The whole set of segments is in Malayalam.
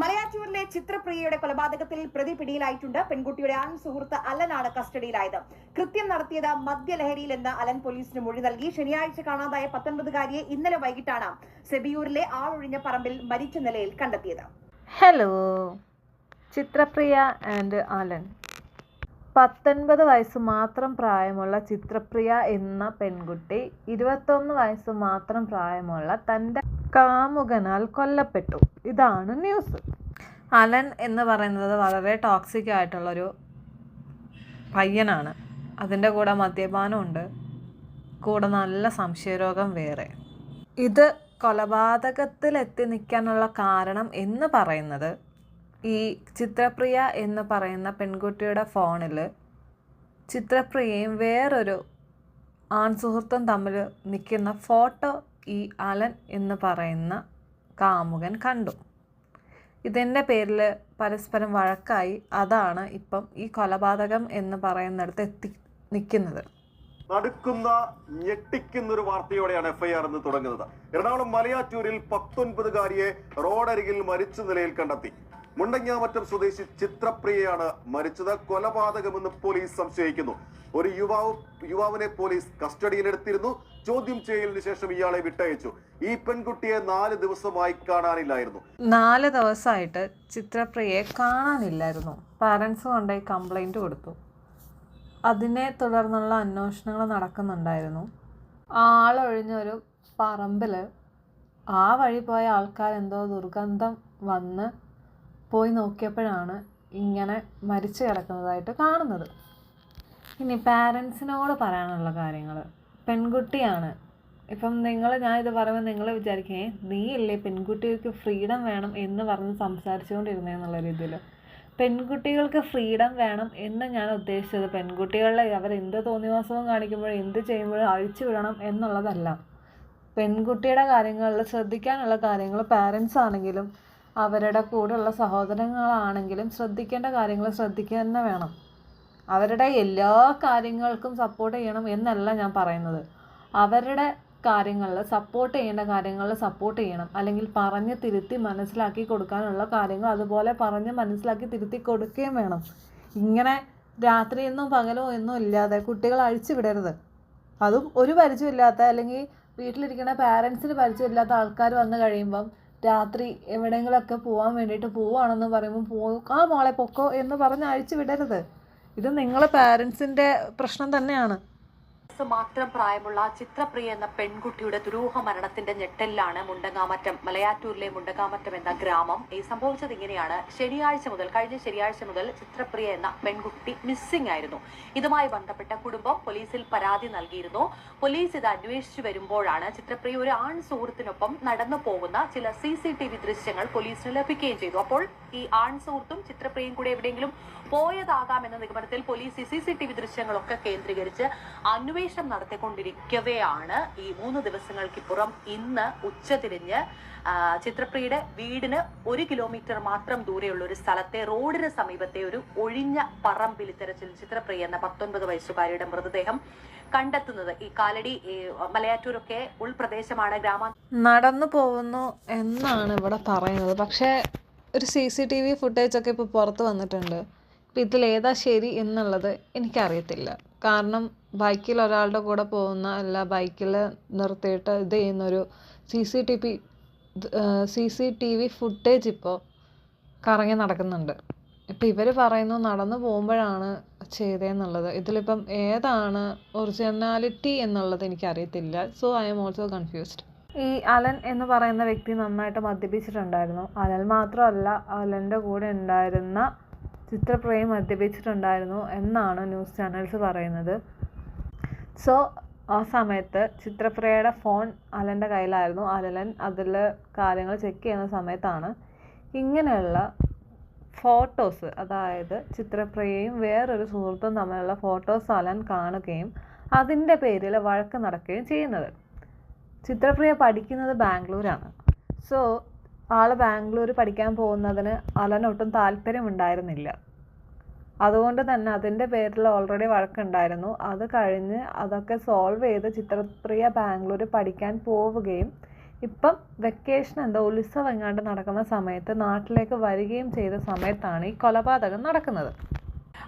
മലയാറ്റൂരിലെ ചിത്രപ്രിയയുടെ കൊലപാതകത്തിൽ പ്രതി പിടിയിലായിട്ടുണ്ട്. പെൺകുട്ടിയുടെ ആൺ സുഹൃത്ത് അലനാണ് കസ്റ്റഡിയിലായത്. കൃത്യം നടത്തിയത് മദ്യലഹരിയിലെന്ന് അലൻ പോലീസിന് മൊഴി നൽകി. ശനിയാഴ്ച കാണാതായ പത്തൊൻപതുകാരിയെ ഇന്നലെ വൈകിട്ടാണ് സെബിയൂരിലെ ആളൊഴിഞ്ഞ പറമ്പിൽ മരിച്ച നിലയിൽ കണ്ടെത്തിയത്. Hello Chitrapriya and Alan. പത്തൊൻപത് വയസ്സ് മാത്രം പ്രായമുള്ള ചിത്രപ്രിയ എന്ന പെൺകുട്ടി ഇരുപത്തൊന്ന് വയസ്സ് മാത്രം പ്രായമുള്ള തന്റെ കാമുകനാൽ കൊല്ലപ്പെട്ടു. ഇതാണ് ന്യൂസ് അലൻ എന്ന് പറയുന്നത് വളരെ ടോക്സിക് ആയിട്ടുള്ളൊരു പയ്യനാണ്. അതിന്റെ കൂടെ മദ്യപാനമുണ്ട് കൂടെ നല്ല സംശയരോഗം വേറെ. ഇത് കൊലപാതകത്തിലെത്തി നിൽക്കാനുള്ള കാരണം എന്ന് പറയുന്നത് ഈ ചിത്രപ്രിയ എന്ന് പറയുന്ന പെൺകുട്ടിയുടെ ഫോണിൽ ചിത്രപ്രിയയും വേറൊരു ആൺസുഹൃത്തും തമ്മിൽ നിൽക്കുന്ന ഫോട്ടോ ഈ അലൻ എന്ന് പറയുന്ന കാമുകൻ കണ്ടു. ഇതിന്റെ പേരിൽ പരസ്പരം വഴക്കായി അതാണ് ഇപ്പം ഈ കൊലപാതകം എന്ന് പറയുന്നിടത്ത് എത്തി നിൽക്കുന്നത്. നടുക്കുന്ന ഞെട്ടിക്കുന്ന ഒരു വാർത്തയോടെയാണ് എഫ്ഐആർ എന്ന് തുടങ്ങുന്നത്. എറണാകുളം മലയാറ്റൂരിൽ പത്തൊൻപതുകാരിയെ റോഡരികിൽ മരിച്ച നിലയിൽ കണ്ടെത്തി. മുണ്ടങ്ങാമറ്റം സ്വദേശി ചിത്രപ്രിയയാണ് മരിച്ചത് കൊലപാതകമെന്ന് പോലീസ് സംശയിക്കുന്നു. ഒരു യുവാവ് യുവാവിനെ പോലീസ് കസ്റ്റഡിയിലെടുത്തിരുന്നു. ചോദ്യം ചെയ്യലിന് ശേഷം ഇയാളെ വിട്ടയച്ചു. ഈ പെൺകുട്ടിയെ നാല് ദിവസമായി കാണാനില്ലായിരുന്നു. നാല് ദിവസമായിട്ട് ചിത്രപ്രിയയെ കാണാനില്ലായിരുന്നു. പാരൻസ് കൊണ്ടുപോയി കംപ്ലൈന്റ് കൊടുത്തു. അതിനെ തുടർന്നുള്ള അന്വേഷണങ്ങൾ നടക്കുന്നുണ്ടായിരുന്നു. ആളൊഴിഞ്ഞൊരു പറമ്പിൽ ആ വഴി പോയ ആൾക്കാരെന്തോ ദുർഗന്ധം വന്ന് പോയി നോക്കിയപ്പോഴാണ് ഇങ്ങനെ മരിച്ചു കിടക്കുന്നതായിട്ട് കാണുന്നത്. ഇനി പാരൻസിനോട് പറയാനുള്ള കാര്യങ്ങൾ പെൺകുട്ടിയാണ്. ഇപ്പം നിങ്ങൾ ഞാൻ ഇത് പറയുമ്പോൾ നിങ്ങൾ വിചാരിക്കേ നീ അല്ലേ പെൺകുട്ടികൾക്ക് ഫ്രീഡം വേണം എന്ന് പറഞ്ഞ് സംസാരിച്ചുകൊണ്ടിരുന്നതെന്നുള്ള രീതിയിൽ പെൺകുട്ടികൾക്ക് ഫ്രീഡം വേണം എന്ന് ഞാൻ ഉദ്ദേശിച്ചത് പെൺകുട്ടികളെ അവർ എന്ത് തോന്നിവാസവും കാണിക്കുമ്പോഴും എന്ത് ചെയ്യുമ്പോഴും അഴിച്ചു വിടണം എന്നുള്ളതല്ല. പെൺകുട്ടിയുടെ കാര്യങ്ങളിൽ ശ്രദ്ധിക്കാനുള്ള കാര്യങ്ങൾ പാരൻസ് ആണെങ്കിലും അവരുടെ കൂടെയുള്ള സഹോദരങ്ങളാണെങ്കിലും ശ്രദ്ധിക്കേണ്ട കാര്യങ്ങൾ ശ്രദ്ധിക്കുക തന്നെ വേണം. അവരുടെ എല്ലാ കാര്യങ്ങൾക്കും സപ്പോർട്ട് ചെയ്യണം എന്നല്ല ഞാൻ പറയുന്നത്. അവരുടെ കാര്യങ്ങളിൽ സപ്പോർട്ട് ചെയ്യേണ്ട കാര്യങ്ങളിൽ സപ്പോർട്ട് ചെയ്യണം. അല്ലെങ്കിൽ പറഞ്ഞ് തിരുത്തി മനസ്സിലാക്കി കൊടുക്കാനുള്ള കാര്യങ്ങൾ അതുപോലെ പറഞ്ഞ് മനസ്സിലാക്കി തിരുത്തി കൊടുക്കുകയും വേണം. ഇങ്ങനെ രാത്രിയെന്നും പകലോ എന്നും ഇല്ലാതെ കുട്ടികൾ അഴിച്ചു വിടരുത്. അതും ഒരു പരിചയമില്ലാത്ത അല്ലെങ്കിൽ വീട്ടിലിരിക്കുന്ന പാരൻസിന് പരിചയമില്ലാത്ത ആൾക്കാർ വന്നു കഴിയുമ്പം രാത്രി എവിടെയെങ്കിലുമൊക്കെ പോകാൻ വേണ്ടിയിട്ട് പോവുകയാണെന്ന് പറയുമ്പോൾ പോ ആ മോളെ പൊക്കോ എന്ന് പറഞ്ഞ് അഴിച്ചു വിടരുത്. ഇത് നിങ്ങളെ പാരൻസിന്റെ പ്രശ്നം തന്നെയാണ്. മാത്രം പ്രായമുള്ള ചിത്രപ്രിയ എന്ന പെൺകുട്ടിയുടെ ദുരൂഹ മരണത്തിന്റെ ഞെട്ടലിലാണ് മുണ്ടങ്ങാമറ്റം മലയാറ്റൂരിലെ മുണ്ടങ്ങാമറ്റം എന്ന ഗ്രാമം. ഈ സംഭവിച്ചത് ഇങ്ങനെയാണ്. ശനിയാഴ്ച മുതൽ കഴിഞ്ഞ ശനിയാഴ്ച മുതൽ ചിത്രപ്രിയ എന്ന പെൺകുട്ടി മിസ്സിംഗ് ആയിരുന്നു. ഇതുമായി ബന്ധപ്പെട്ട കുടുംബം പോലീസിൽ പരാതി നൽകിയിരുന്നു. പോലീസ് ഇത് അന്വേഷിച്ചു വരുമ്പോഴാണ് ചിത്രപ്രിയ ഒരു ആൺ സുഹൃത്തിനൊപ്പം നടന്നു പോകുന്ന ചില സി സി ടി വി ദൃശ്യങ്ങൾ പോലീസിന് ലഭിക്കുകയും ചെയ്തു. അപ്പോൾ ഈ ആൺ സുഹൃത്തും ചിത്രപ്രിയയും കൂടെ എവിടെയെങ്കിലും പോയതാകാമെന്ന നിഗമനത്തിൽ police C C T V ദൃശ്യങ്ങളൊക്കെ കേന്ദ്രീകരിച്ച് അന്വേഷണം നടത്തിക്കൊണ്ടിരിക്കവെയാണ് ഈ മൂന്ന് ദിവസങ്ങൾക്കിപ്പുറം ഇന്ന് ഉച്ചതിരിഞ്ഞ് ചിത്രപ്രിയുടെ വീടിന് ഒരു കിലോമീറ്റർ മാത്രം ദൂരെയുള്ള ഒരു സ്ഥലത്തെ റോഡിന് സമീപത്തെ ഒരു ഒഴിഞ്ഞ പറമ്പിൽ തെരച്ചിൽ ചിത്രപ്രിയ എന്ന പത്തൊൻപത് വയസ്സുകാരിയുടെ മൃതദേഹം കണ്ടെത്തുന്നത്. ഈ കാലടി മലയാറ്റൂരൊക്കെ ഉൾപ്രദേശമാണ് ഗ്രാമ നടന്നു പോകുന്നു എന്നാണ് ഇവിടെ പറയുന്നത്. പക്ഷേ ഒരു സി സി ടി വി ഫുട്ടേജൊക്കെ ഇപ്പോൾ പുറത്ത് വന്നിട്ടുണ്ട്. ഇപ്പം ഇതിലേതാ ശരി എന്നുള്ളത് എനിക്കറിയത്തില്ല. കാരണം ബൈക്കിൽ ഒരാളുടെ കൂടെ പോകുന്ന അല്ല ബൈക്കിൽ നിർത്തിയിട്ട് ഇത് ചെയ്യുന്നൊരു C C T P C C T V footage ഇപ്പോൾ കറങ്ങി നടക്കുന്നുണ്ട്. ഇപ്പം ഇവർ പറയുന്നു നടന്നു പോകുമ്പോഴാണ് ചെയ്തതെന്നുള്ളത് ഇതിലിപ്പം ഏതാണ് ഒറിജിനാലിറ്റി എന്നുള്ളത് എനിക്കറിയത്തില്ല. So I'm also confused. ഈ അലൻ എന്ന് പറയുന്ന വ്യക്തി നന്നായിട്ട് മദ്യപിച്ചിട്ടുണ്ടായിരുന്നു. അലൻ മാത്രമല്ല അലന്റെ കൂടെ ഉണ്ടായിരുന്ന ചിത്രപ്രിയയും മദ്യപിച്ചിട്ടുണ്ടായിരുന്നു എന്നാണ് ന്യൂസ് ചാനൽസ് പറയുന്നത്. സോ ആ സമയത്ത് ചിത്രപ്രിയയുടെ ഫോൺ അലന്റെ കയ്യിലായിരുന്നു. അലൻ അതിൽ കാര്യങ്ങൾ ചെക്ക് ചെയ്യുന്ന സമയത്താണ് ഇങ്ങനെയുള്ള ഫോട്ടോസ് അതായത് ചിത്രപ്രിയയും വേറൊരു സുഹൃത്തും തമ്മിലുള്ള ഫോട്ടോസ് അലൻ കാണുകയും അതിന്റെ പേരിൽ വഴക്ക് നടക്കുകയും ചെയ്യുന്നത്. ചിത്രപ്രിയ പഠിക്കുന്നത് ബാംഗ്ലൂരാണ്. സോ ആൾ ബാംഗ്ലൂർ പഠിക്കാൻ പോകുന്നതിന് അലനൊട്ടും താല്പര്യമുണ്ടായിരുന്നില്ല. അതുകൊണ്ട് തന്നെ അതിന്റെ പേരിൽ ഓൾറെഡി വഴക്കുണ്ടായിരുന്നു. അത് കഴിഞ്ഞ് അതൊക്കെ സോൾവ് ചെയ്ത് ചിത്രപ്രിയ ബാംഗ്ലൂർ പഠിക്കാൻ പോവുകയും ഇപ്പം വെക്കേഷൻ എന്തോ ഉത്സവം എങ്ങാണ്ട് നടക്കുന്ന സമയത്ത് നാട്ടിലേക്ക് വരികയും ചെയ്ത സമയത്താണ് ഈ കൊലപാതകം നടക്കുന്നത്.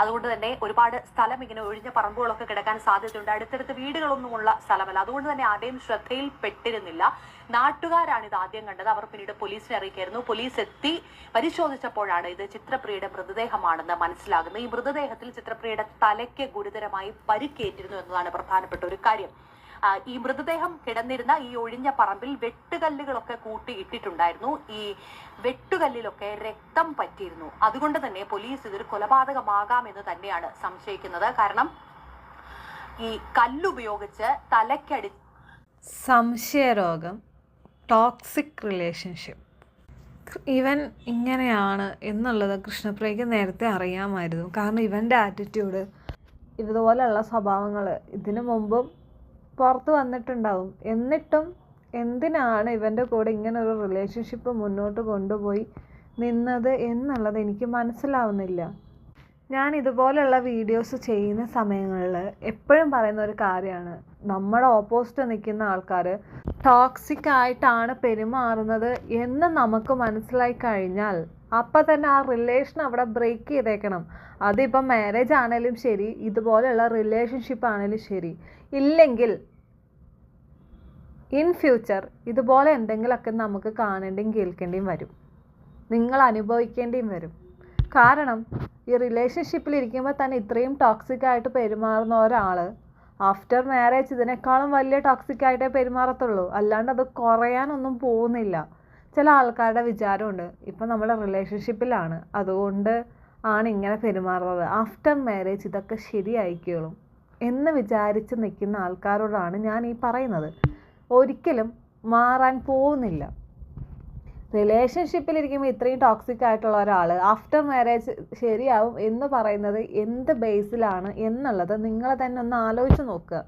അതുകൊണ്ട് തന്നെ ഒരുപാട് സ്ഥലം ഇങ്ങനെ ഒഴിഞ്ഞ പറമ്പുകളൊക്കെ കിടക്കാൻ സാധ്യതയുണ്ട്. അടുത്തടുത്ത് വീടുകളൊന്നുമുള്ള സ്ഥലമല്ല. അതുകൊണ്ട് തന്നെ ആരുടെയും ശ്രദ്ധയിൽപ്പെട്ടിരുന്നില്ല. നാട്ടുകാരാണ് ഇത് ആദ്യം കണ്ടത്. അവർ പിന്നീട് പോലീസിനെ അറിയിക്കായിരുന്നു. പോലീസ് എത്തി പരിശോധിച്ചപ്പോഴാണ് ഇത് ചിത്രപ്രിയയുടെ മൃതദേഹമാണെന്ന് മനസ്സിലാകുന്നത്. ഈ മൃതദേഹത്തിൽ ചിത്രപ്രിയയുടെ തലയ്ക്ക് ഗുരുതരമായി പരിക്കേറ്റിരുന്നു എന്നതാണ് പ്രധാനപ്പെട്ട ഒരു കാര്യം. ഈ മൃതദേഹം കിടന്നിരുന്ന ഈ ഒഴിഞ്ഞ പറമ്പിൽ വെട്ടുകല്ലുകളൊക്കെ കൂട്ടി ഇട്ടിട്ടുണ്ടായിരുന്നു ഈ വെട്ടുകല്ലിലൊക്കെ രക്തം പറ്റിയിരുന്നു. അതുകൊണ്ട് തന്നെ പോലീസ് ഇതൊരു കൊലപാതകമാകാം എന്ന് തന്നെയാണ് സംശയിക്കുന്നത്. കാരണം ഈ കല്ലുപയോഗിച്ച് തലക്കടി സംശയരോഗം ടോക്സിക് റിലേഷൻഷിപ്പ് ഇവൻ ഇങ്ങനെയാണ് എന്നുള്ളത് കൃഷ്ണപ്രിയയ്ക്ക് നേരത്തെ അറിയാമായിരുന്നു. കാരണം ഇവന്റെ ആറ്റിറ്റ്യൂഡ് ഇതുപോലെയുള്ള സ്വഭാവങ്ങൾ ഇതിനു മുമ്പും പുറത്ത് വന്നിട്ടുണ്ടാവും. എന്നിട്ടും എന്തിനാണ് ഇവന്റെ കൂടെ ഇങ്ങനെ ഒരു റിലേഷൻഷിപ്പ് മുന്നോട്ട് കൊണ്ടുപോയി നിന്നത് എന്നുള്ളത് എനിക്ക് മനസ്സിലാവുന്നില്ല. ഞാൻ ഇതുപോലെയുള്ള വീഡിയോസ് ചെയ്യുന്ന സമയങ്ങളിൽ എപ്പോഴും പറയുന്ന ഒരു കാര്യമാണ് നമ്മുടെ ഓപ്പോസിറ്റ് നിൽക്കുന്ന ആൾക്കാർ ടോക്സിക് ആയിട്ടാണ് പെരുമാറുന്നത് എന്ന് നമുക്ക് മനസ്സിലായി കഴിഞ്ഞാൽ അപ്പം തന്നെ ആ റിലേഷൻ അവിടെ ബ്രേക്ക് ചെയ്തേക്കണം. അതിപ്പം മാരേജ് ആണെങ്കിലും ശരി ഇതുപോലെയുള്ള റിലേഷൻഷിപ്പ് ആണെങ്കിലും ശരി. ഇല്ലെങ്കിൽ ഇൻ ഫ്യൂച്ചർ ഇതുപോലെ എന്തെങ്കിലുമൊക്കെ നമുക്ക് കാണേണ്ടിയും കേൾക്കേണ്ടിയും വരും. നിങ്ങൾ അനുഭവിക്കേണ്ടിയും വരും. കാരണം ഈ റിലേഷൻഷിപ്പിൽ ഇരിക്കുമ്പോൾ തന്നെ ഇത്രയും ടോക്സിക് ആയിട്ട് പെരുമാറുന്ന ഒരാൾ ആഫ്റ്റർ മാരേജ് ഇതിനേക്കാളും വലിയ ടോക്സിക് ആയിട്ടേ പെരുമാറത്തുള്ളൂ. അല്ലാണ്ട് അത് കുറയാനൊന്നും പോകുന്നില്ല. ചില ആൾക്കാരുടെ വിചാരമുണ്ട്. ഇപ്പം നമ്മൾ റിലേഷൻഷിപ്പിലാണ് അതുകൊണ്ട് ആണ് ഇങ്ങനെ പെരുമാറുന്നത്. ആഫ്റ്റർ മാരേജ് ഇതൊക്കെ ശരിയായിക്കോളും എന്ന് വിചാരിച്ച് നിൽക്കുന്ന ആൾക്കാരോടാണ് ഞാൻ ഈ പറയുന്നത്. ഒരിക്കലും മാറാൻ പോകുന്നില്ല. റിലേഷൻഷിപ്പിലിരിക്കുമ്പോൾ ഇത്രയും ടോക്സിക് ആയിട്ടുള്ള ഒരാൾ ആഫ്റ്റർ മാരേജ് ശരിയാവും എന്ന് പറയുന്നത് എന്ത് ബേസിലാണ് എന്നുള്ളത് നിങ്ങൾ തന്നെ ഒന്ന് ആലോചിച്ച് നോക്കുക.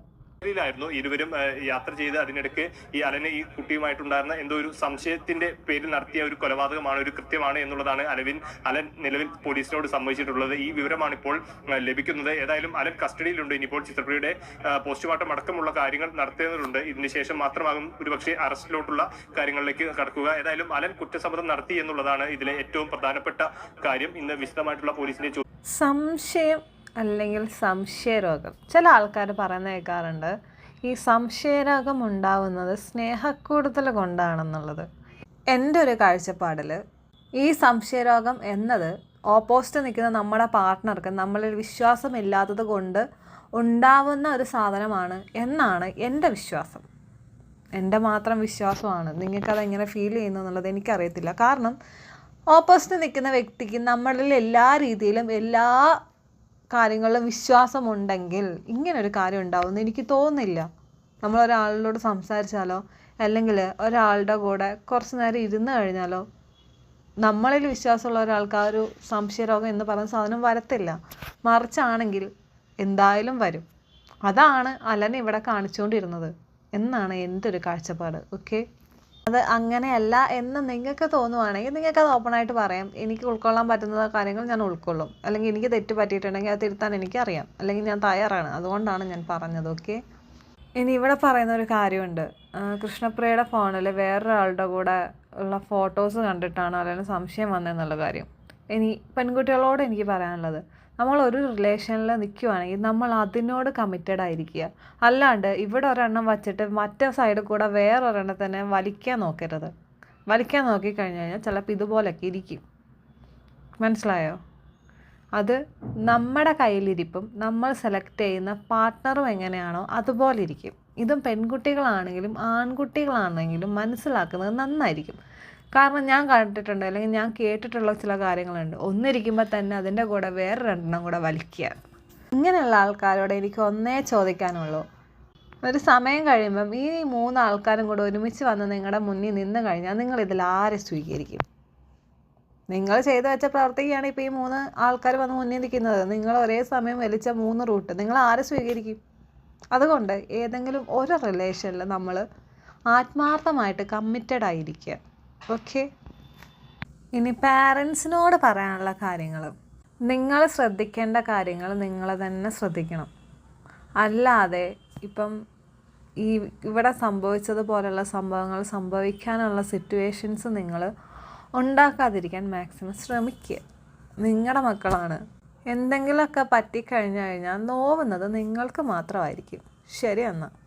ായിരുന്നു ഇരുവരും യാത്ര ചെയ്ത് അതിനിടയ്ക്ക് ഈ അലന് ഈ കുട്ടിയുമായിട്ടുണ്ടായിരുന്ന എന്തോ ഒരു സംശയത്തിന്റെ പേരിൽ നടത്തിയ ഒരു കൊലപാതകമാണ് ഒരു കൃത്യമാണ് എന്നുള്ളതാണ് അലവിൻ. അലൻ നിലവിൽ പോലീസിനോട് സംഭവിച്ചിട്ടുള്ളത് ഈ വിവരമാണ് ഇപ്പോൾ ലഭിക്കുന്നത്. ഏതായാലും അലൻ കസ്റ്റഡിയിലുണ്ട്. ഇനിയിപ്പോൾ ചിത്രപ്രിയുടെ പോസ്റ്റ്മോർട്ടം അടക്കമുള്ള കാര്യങ്ങൾ നടത്തേണ്ടതുണ്ട്. ഇതിനുശേഷം മാത്രമാകും ഒരുപക്ഷെ അറസ്റ്റിലോട്ടുള്ള കാര്യങ്ങളിലേക്ക് കടക്കുക. ഏതായാലും അലൻ കുറ്റസമ്മതം നടത്തി എന്നുള്ളതാണ് ഇതിലെ ഏറ്റവും പ്രധാനപ്പെട്ട കാര്യം. ഇന്ന് വിശദമായിട്ടുള്ള പോലീസിന്റെ സംശയം അല്ലെങ്കിൽ സംശയരോഗം. ചില ആൾക്കാർ പറയുന്ന കേൾക്കാറുണ്ട് ഈ സംശയരോഗം ഉണ്ടാവുന്നത് സ്നേഹക്കൂടുതൽ കൊണ്ടാണെന്നുള്ളത്. എന്റെ ഒരു കാഴ്ചപ്പാടിൽ ഈ സംശയരോഗം എന്നത് ഓപ്പോസിറ്റ് നിൽക്കുന്ന നമ്മുടെ പാർട്ട്ണർക്ക് നമ്മളിൽ വിശ്വാസമില്ലാത്തത് കൊണ്ട് ഉണ്ടാവുന്ന ഒരു സാധനമാണ് എന്നാണ് എന്റെ വിശ്വാസം. എന്റെ മാത്രം വിശ്വാസമാണ്. നിങ്ങൾക്കത് എങ്ങനെ ഫീൽ ചെയ്യുന്നു എന്നുള്ളത് എനിക്കറിയത്തില്ല. കാരണം ഓപ്പോസിറ്റ് നിൽക്കുന്ന വ്യക്തിക്ക് നമ്മളിൽ എല്ലാ രീതിയിലും എല്ലാ കാര്യങ്ങളിലും വിശ്വാസമുണ്ടെങ്കിൽ ഇങ്ങനൊരു കാര്യം ഉണ്ടാവുമെന്ന് എനിക്ക് തോന്നുന്നില്ല. നമ്മൾ ഒരാളിനോട് സംസാരിച്ചാലോ അല്ലെങ്കിൽ ഒരാളുടെ കൂടെ കുറച്ച് നേരം ഇരുന്ന് കഴിഞ്ഞാലോ നമ്മളിൽ വിശ്വാസമുള്ള ഒരാൾക്ക് ആ ഒരു സംശയരോഗം എന്ന് പറയുന്ന സാധനം വരത്തില്ല. മറിച്ചാണെങ്കിൽ എന്തായാലും വരും. അതാണ് അലൻ ഇവിടെ കാണിച്ചുകൊണ്ടിരുന്നത്. എന്നാണ് എന്റെ ഒരു കാഴ്ചപ്പാട് ഓക്കെ അത് അങ്ങനെയല്ല എന്ന് നിങ്ങൾക്ക് തോന്നുവാണെങ്കിൽ നിങ്ങൾക്ക് അത് ഓപ്പണായിട്ട് പറയാം. എനിക്ക് ഉൾക്കൊള്ളാൻ പറ്റുന്ന കാര്യങ്ങൾ ഞാൻ ഉൾക്കൊള്ളും. അല്ലെങ്കിൽ എനിക്ക് തെറ്റ് പറ്റിയിട്ടുണ്ടെങ്കിൽ അത് തിരുത്താൻ എനിക്കറിയാം. അല്ലെങ്കിൽ ഞാൻ തയ്യാറാണ്. അതുകൊണ്ടാണ് ഞാൻ പറഞ്ഞത് ഓക്കെ ഇനി ഇവിടെ പറയുന്ന ഒരു കാര്യമുണ്ട്. കൃഷ്ണപ്രിയയുടെ ഫോണിൽ വേറൊരാളുടെ കൂടെ ഉള്ള ഫോട്ടോസ് കണ്ടിട്ടാണ് അല്ലെങ്കിൽ സംശയം വന്നതെന്നുള്ള കാര്യം. ഇനി പെൺകുട്ടികളോട് എനിക്ക് പറയാനുള്ളത്. നമ്മൾ ഒരു റിലേഷനിൽ നിൽക്കുവാണെങ്കിൽ നമ്മൾ അതിനോട് കമ്മിറ്റഡ് ആയിരിക്കുക. അല്ലാണ്ട് ഇവിടെ ഒരെണ്ണം വച്ചിട്ട് മറ്റേ സൈഡിൽ കൂടെ വേറൊരെണ്ണത്തിനെ വലിക്കാൻ നോക്കരുത്. വലിക്കാൻ നോക്കിക്കഴിഞ്ഞ് കഴിഞ്ഞാൽ ചിലപ്പോൾ ഇതുപോലൊക്കെ ഇരിക്കും. മനസ്സിലായോ? അത് നമ്മുടെ കയ്യിലിരിപ്പും നമ്മൾ സെലക്ട് ചെയ്യുന്ന പാർട്ട്ണറും എങ്ങനെയാണോ അതുപോലെ ഇരിക്കും. ഇതും പെൺകുട്ടികളാണെങ്കിലും ആൺകുട്ടികളാണെങ്കിലും മനസ്സിലാക്കുന്നത് നന്നായിരിക്കും. കാരണം ഞാൻ കണ്ടിട്ടുണ്ട് അല്ലെങ്കിൽ ഞാൻ കേട്ടിട്ടുള്ള ചില കാര്യങ്ങളുണ്ട്. ഒന്നിരിക്കുമ്പോൾ തന്നെ അതിന്റെ കൂടെ വേറെ രണ്ടെണ്ണം കൂടെ വലിക്കുക. ഇങ്ങനെയുള്ള ആൾക്കാരോട് എനിക്ക് ഒന്നേ ചോദിക്കാനുള്ളൂ. ഒരു സമയം കഴിയുമ്പം ഈ മൂന്ന് ആൾക്കാരും കൂടെ ഒരുമിച്ച് വന്ന് നിങ്ങളുടെ മുന്നിൽ നിന്ന് കഴിഞ്ഞാൽ നിങ്ങൾ ഇതിൽ ആരെ സ്വീകരിക്കും? നിങ്ങൾ ചെയ്തു വെച്ച പ്രവർത്തിക്കുകയാണ് ഇപ്പോൾ ഈ മൂന്ന് ആൾക്കാർ വന്ന് മുന്നിൽ നിൽക്കുന്നത്. നിങ്ങൾ ഒരേ സമയം വലിച്ച മൂന്ന് റൂട്ട് നിങ്ങൾ ആരെ സ്വീകരിക്കും? അതുകൊണ്ട് ഏതെങ്കിലും ഒരു റിലേഷനിൽ നമ്മൾ ആത്മാർത്ഥമായിട്ട് കമ്മിറ്റഡ് ആയിരിക്കുക. ഓക്കെ. ഇനി പാരൻസിനോട് പറയാനുള്ള കാര്യങ്ങൾ. നിങ്ങൾ ശ്രദ്ധിക്കേണ്ട കാര്യങ്ങൾ നിങ്ങൾ തന്നെ ശ്രദ്ധിക്കണം. അല്ലാതെ ഇപ്പം ഈ ഇവിടെ സംഭവിച്ചതുപോലെയുള്ള സംഭവങ്ങൾ സംഭവിക്കാനുള്ള സിറ്റുവേഷൻസ് നിങ്ങൾ ഉണ്ടാക്കാതിരിക്കാൻ മാക്സിമം ശ്രമിക്കുക. നിങ്ങളുടെ മക്കളാണ്. എന്തെങ്കിലുമൊക്കെ പറ്റിക്കഴിഞ്ഞു കഴിഞ്ഞാൽ നോവുന്നത് നിങ്ങൾക്ക് മാത്രമായിരിക്കും. ശരി എന്നാൽ